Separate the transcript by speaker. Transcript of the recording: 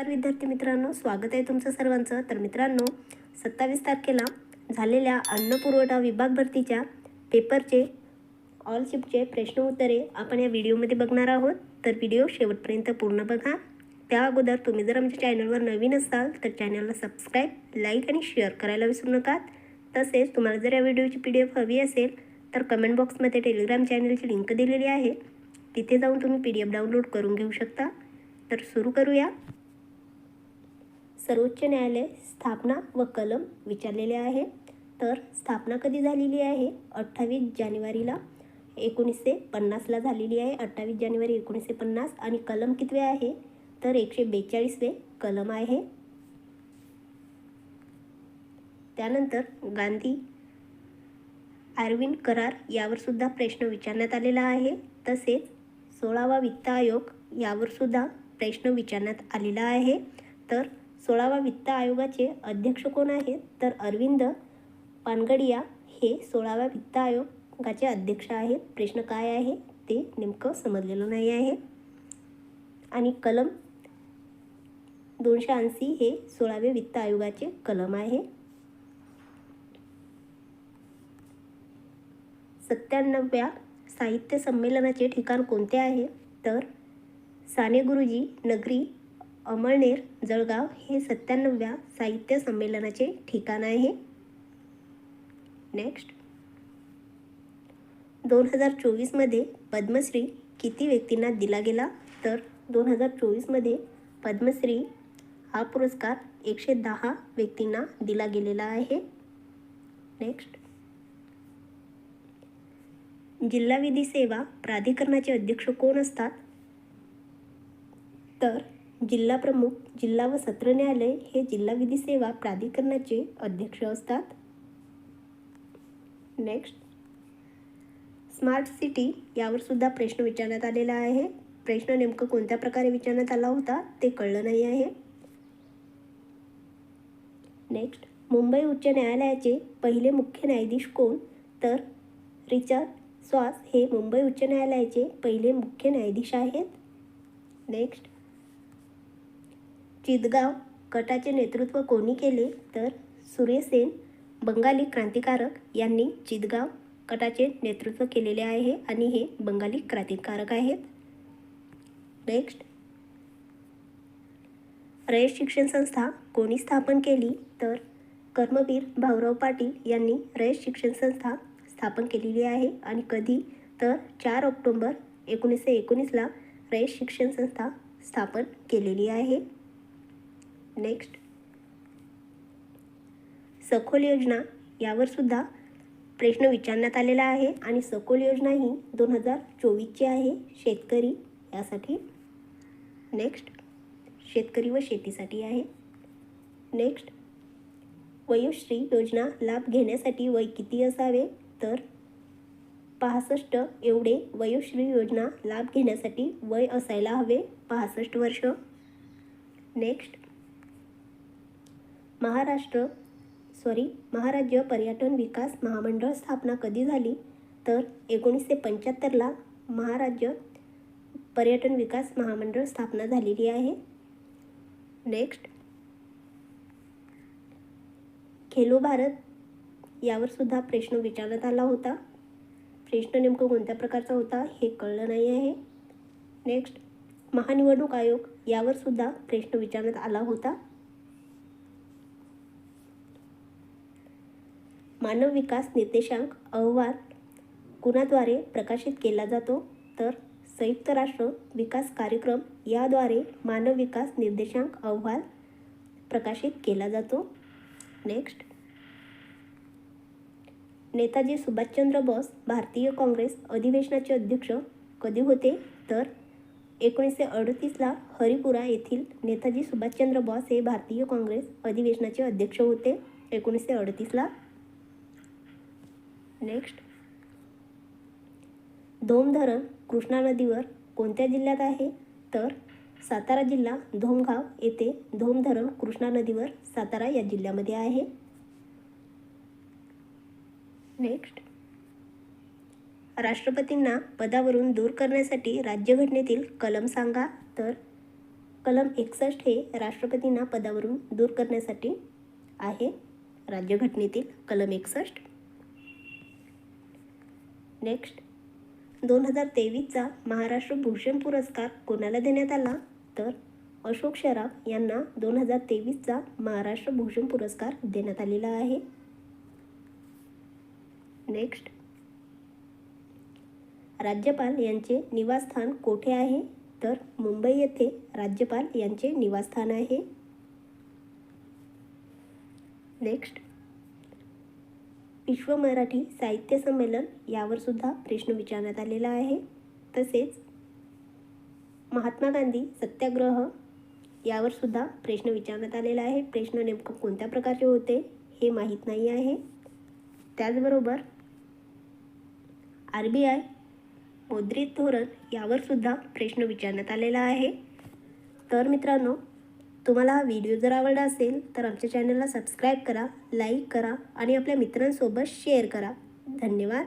Speaker 1: तर विद्यार्थी मित्रांनो स्वागत आहे तुमचं सर्वांचं. तर मित्रांनो सत्तावीस तारखेला झालेल्या अन्न पुरवठा विभाग भरतीच्या पेपरचे ऑल शिफ्टचे प्रश्न उत्तरे आपण या व्हिडिओमध्ये बघणार आहोत. तर व्हिडिओ शेवटपर्यंत पूर्ण बघा. त्या अगोदर तुम्ही जर आमच्या चॅनलवर नवीन असाल तर चॅनलला सबस्क्राईब लाईक आणि शेअर करायला विसरू नका तसेच तुम्हाला जर या व्हिडिओची पी डी एफ हवी असेल तर कमेंट बॉक्समध्ये टेलिग्राम चॅनलची लिंक दिलेली आहे. तिथे जाऊन तुम्ही पी डी एफ डाउनलोड करून घेऊ शकता. तर सुरू करूया. सर्वोच्च न्यायालय स्थापना व कलम विचारलेले आहे. तर स्थापना कधी झालेली आहे? अठ्ठावीस जानेवारीला. एकोणीसशे पन्नासला झालेली आहे. अठ्ठावीस जानेवारी एकोणीसशे पन्नास. आणि कलम कितवे आहे? तर एकशे बेचाळीसवे कलम आहे. त्यानंतर गांधी अरविंद करार यावर सुद्धा प्रश्न विचारण्यात आलेला आहे. तसेच सोळावा वित्त आयोग यावर सुद्धा प्रश्न विचारण्यात आलेला आहे. तर सोळावा वित्त आयोगाचे अध्यक्ष कोण आहेत? तर अरविंद पानगडिया हे सोळाव्या वित्त आयोगाचे अध्यक्ष आहेत. प्रश्न काय आहे? ते नेमकं समजलेलं नाही आहे. आणि कलम दोनशे ऐंशी हे सोळावे वित्त आयोगाचे कलम आहे. सत्त्याण्णव्या साहित्य संमेलनाचे ठिकाण कोणते आहे? तर साने गुरुजी नगरी अमळनेर जळगाव हे सत्त्याण्णव्या साहित्य संमेलनाचे ठिकाण आहे. नेक्स्ट दोन हजार चोवीसमध्ये पद्मश्री किती व्यक्तींना दिला गेला? तर दोन हजार चोवीसमध्ये पद्मश्री हा पुरस्कार एकशे दहा व्यक्तींना दिला गेलेला आहे. नेक्स्ट जिल्हा विधी सेवा प्राधिकरणाचे अध्यक्ष कोण असतात? तर जिल्हा प्रमुख जिल्हा व सत्र न्यायालय हे जिल्हा विधी सेवा प्राधिकरणाचे अध्यक्ष असतात. नेक्स्ट स्मार्ट सिटी यावर सुद्धा प्रश्न विचारण्यात आलेला आहे. प्रश्न नेमकं कोणत्या प्रकारे विचारण्यात आला होता ते कळलं नाही आहे. नेक्स्ट मुंबई उच्च न्यायालयाचे पहिले मुख्य न्यायाधीश कोण? तर रिचर्ड स्वास हे मुंबई उच्च न्यायालयाचे पहिले मुख्य न्यायाधीश आहेत. नेक्स्ट चितगाव गटाचे नेतृत्व कोणी केले तर सूर्यसेन बंगाली क्रांतिकारक यांनी चितगाव गटाचे नेतृत्व केलेले आहे आणि हे बंगाली क्रांतिकारक आहेत. नेक्स्ट. रयत शिक्षण संस्था कोणी स्थापन केली तर कर्मवीर भाऊराव पाटील यांनी रयत शिक्षण संस्था स्थापन केलेली आहे आणि कधी तर चार ऑक्टोंबर एकोणीसशे एकोणीसला रयत शिक्षण संस्था स्थापन केलेली आहे. नेक्स्ट सखोल योजना यावर सुद्धा प्रश्न विचारण्यात आलेला आहे आणि सखोल योजना ही दोन हजार चोवीसची आहे. शेतकरी यासाठी. नेक्स्ट शेतकरी व शेतीसाठी आहे. नेक्स्ट वयोश्री योजना लाभ घेण्यासाठी वय किती असावे? तर पासष्ट एवढे वयोश्री योजना लाभ घेण्यासाठी वय असायला हवे. पासष्ट वर्ष. नेक्स्ट महाराष्ट्र सॉरी महाराज्य पर्यटन विकास महामंडळ स्थापना कधी झाली? तर एकोणीसशे पंच्याहत्तरला महाराज्य पर्यटन विकास महामंडळ स्थापना झालेली आहे. नेक्स्ट खेलो भारत यावर सुद्धा प्रश्न विचारण्यात आला होता. प्रश्न नेमकं कोणत्या प्रकारचा होता हे कळलं नाही आहे. नेक्स्ट महानिवडणूक आयोग यावर सुद्धा प्रश्न विचारण्यात आला होता. मानव विकास निर्देशांक अहवाल कुणाद्वारे प्रकाशित केला जातो? तर संयुक्त राष्ट्र विकास कार्यक्रम याद्वारे मानव विकास निर्देशांक अहवाल प्रकाशित केला जातो. नेक्स्ट. नेताजी सुभाषचंद्र बोस भारतीय काँग्रेस अधिवेशनाचे अध्यक्ष कधी होते? तर एकोणीसशे अडतीसला हरिपुरा येथील नेताजी सुभाषचंद्र बोस हे भारतीय काँग्रेस अधिवेशनाचे अध्यक्ष होते. एकोणीसशे अडतीसला नेक्स्ट धोम धरण कृष्णा नदीवर कोणत्या जिल्ह्यात आहे? तर सातारा जिल्हा धोमगाव येथे धोम धरण कृष्णा नदीवर सातारा या जिल्ह्यामध्ये आहे. नेक्स्ट राष्ट्रपतींना पदावरून दूर करण्यासाठी राज्यघटनेतील कलम सांगा. तर कलम एकसष्ट हे राष्ट्रपतींना पदावरून दूर करण्यासाठी आहे. राज्यघटनेतील कलम एकसष्ट. नेक्स्ट दोन हजार तेवीसचा महाराष्ट्र भूषण पुरस्कार कोणाला देण्यात आला? तर अशोक शराफ यांना दोन हजार तेवीसचा महाराष्ट्र भूषण पुरस्कार देण्यात आलेला आहे. नेक्स्ट राज्यपाल यांचे निवासस्थान कोठे आहे? तर मुंबई येथे राज्यपाल यांचे निवासस्थान आहे. नेक्स्ट विश्व मराठी साहित्य संमेलन यावर सुद्धा प्रश्न विचारण्यात आलेला आहे. तसेच महात्मा गांधी सत्याग्रह यावर सुद्धा प्रश्न विचारण्यात आलेला आहे. प्रश्न नेमकं कोणत्या प्रकारचे होते हे माहीत नाही आहे. त्याचबरोबर आर बी आय मुद्रित धोरण यावर सुद्धा प्रश्न विचारण्यात आलेला आहे. तर मित्रांनो तुम्हाला हा व्हिडिओ जर आवडला असेल तर आमच्या चॅनलला सबस्क्राईब करा लाईक करा आणि आपल्या मित्रांसोबत शेअर करा. धन्यवाद.